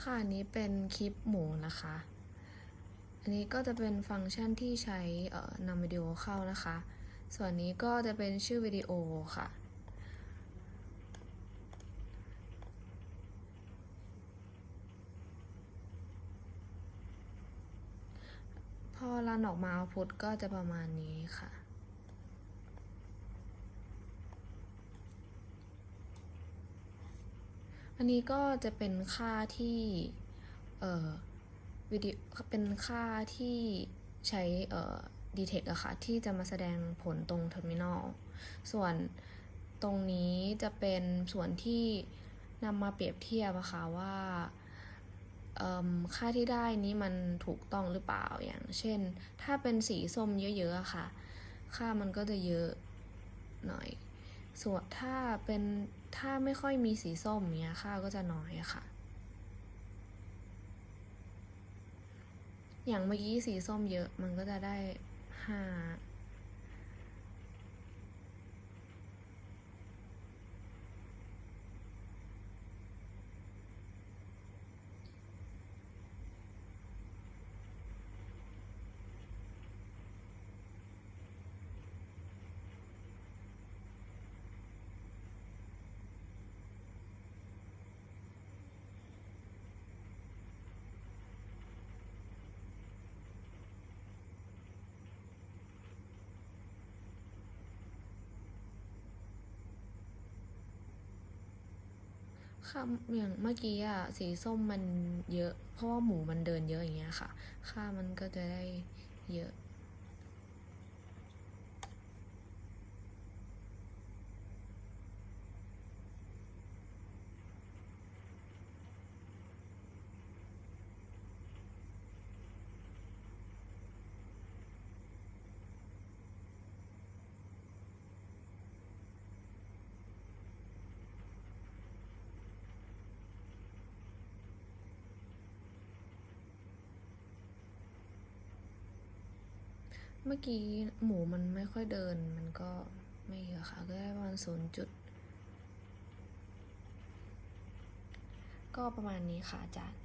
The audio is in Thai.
ค่ะอันนี้เป็นคลิปหมูนะคะ อันนี้ก็จะเป็นฟังก์ชันที่ใช้นำวิดีโอเข้านะคะ ส่วนนี้ก็จะเป็นชื่อวิดีโอค่ะ พอรันออกมาพุทก็จะประมาณนี้ค่ะ อันนี้ก็จะเป็นค่าที่เอ่อวิดีเป็นค่าที่ใช้เอ่อ detect อะค่ะ ที่จะมาแสดงผลตรง terminal ส่วนตรงนี้จะเป็นส่วนที่นำมาเปรียบเทียบอะค่ะว่าเอิ่มค่าที่ได้นี้มันถูกต้องหรือเปล่าอย่าง เช่น ถ้าเป็นสีส้มเยอะๆค่ะ ค่ามันก็จะเยอะหน่อย ส่วนถ้าเป็นถ้าไม่ค่อยมีสีส้มเนี้ยค่าก็จะน้อยค่ะ อย่างเมื่อกี้สีส้มเยอะมันก็จะได้ห้า ค่ะอย่างเมื่อกี้อะสีส้มมันเยอะ เพราะว่าหมูมันเดินเยอะอย่างเงี้ยค่ะ ค่ามันก็จะได้เยอะ เมื่อกี้หมูมันไม่ค่อยเดิน มันก็ไม่เยอะค่ะ ก็ได้ประมาณศูนย์จุด ก็ประมาณนี้ค่ะอาจารย์